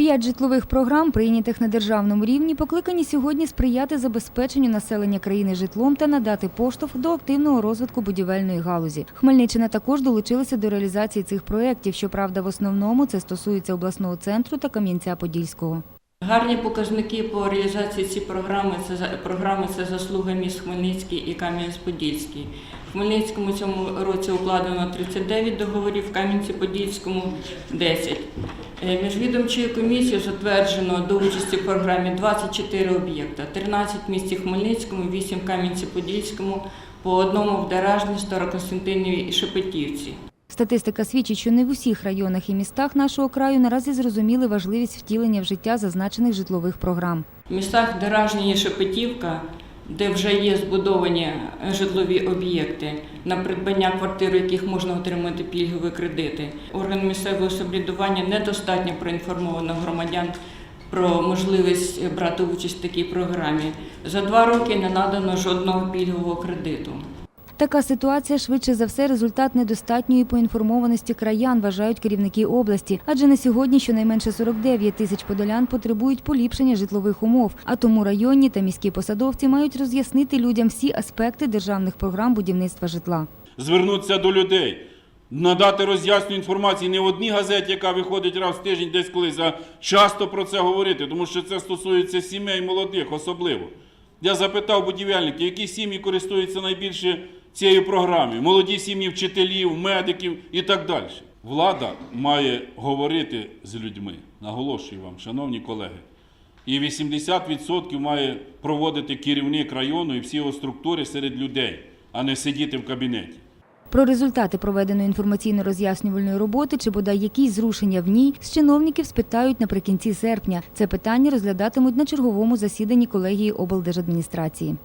П'ять житлових програм, прийнятих на державному рівні, покликані сьогодні сприяти забезпеченню населення країни житлом та надати поштовх до активного розвитку будівельної галузі. Хмельниччина також долучилася до реалізації цих проєктів. Щоправда, в основному це стосується обласного центру та Кам'янця-Подільського. Гарні показники по реалізації цієї програми це програми це заслуга міст Хмельницький і Кам'янець-Подільський. В Хмельницькому цьому році укладено 39 договорів, в Кам'янці-Подільському 10. Е, Міжвідомчою комісією затверджено до участі в програмі 24 об'єкта, 13 в місті Хмельницькому, 8 в Кам'янці-Подільському, по одному в Деражні, Старокостянтинові і Шепетівці. Статистика свідчить, що не в усіх районах і містах нашого краю наразі зрозуміли важливість втілення в життя зазначених житлових програм. В містах Деражні і Шепетівка, де вже є збудовані житлові об'єкти, на придбання квартир, яких можна отримати пільгові кредити, орган місцевого самоврядування недостатньо проінформовано громадян про можливість брати участь в такій програмі. За два роки не надано жодного пільгового кредиту. Така ситуація швидше за все результат недостатньої поінформованості краян, вважають керівники області. Адже на сьогодні щонайменше 49 тисяч подолян потребують поліпшення житлових умов. А тому районні та міські посадовці мають роз'яснити людям всі аспекти державних програм будівництва житла. звернутися до людей, надати роз'ясню інформації не в одній газеті, яка виходить раз в тиждень десь колись, а часто про це говорити, тому що це стосується сімей молодих особливо. Я запитав будівельників, які сім'ї користуються найбільше цією програмою. Молоді сім'ї вчителів, медиків і так далі. Влада має говорити з людьми. Наголошую вам, шановні колеги. І 80% має проводити керівник району і всі його структури серед людей, а не сидіти в кабінеті. Про результати проведеної інформаційно-роз'яснювальної роботи чи бодай якісь зрушення в ній з чиновників спитають наприкінці серпня. Це питання розглядатимуть на черговому засіданні колегії облдержадміністрації.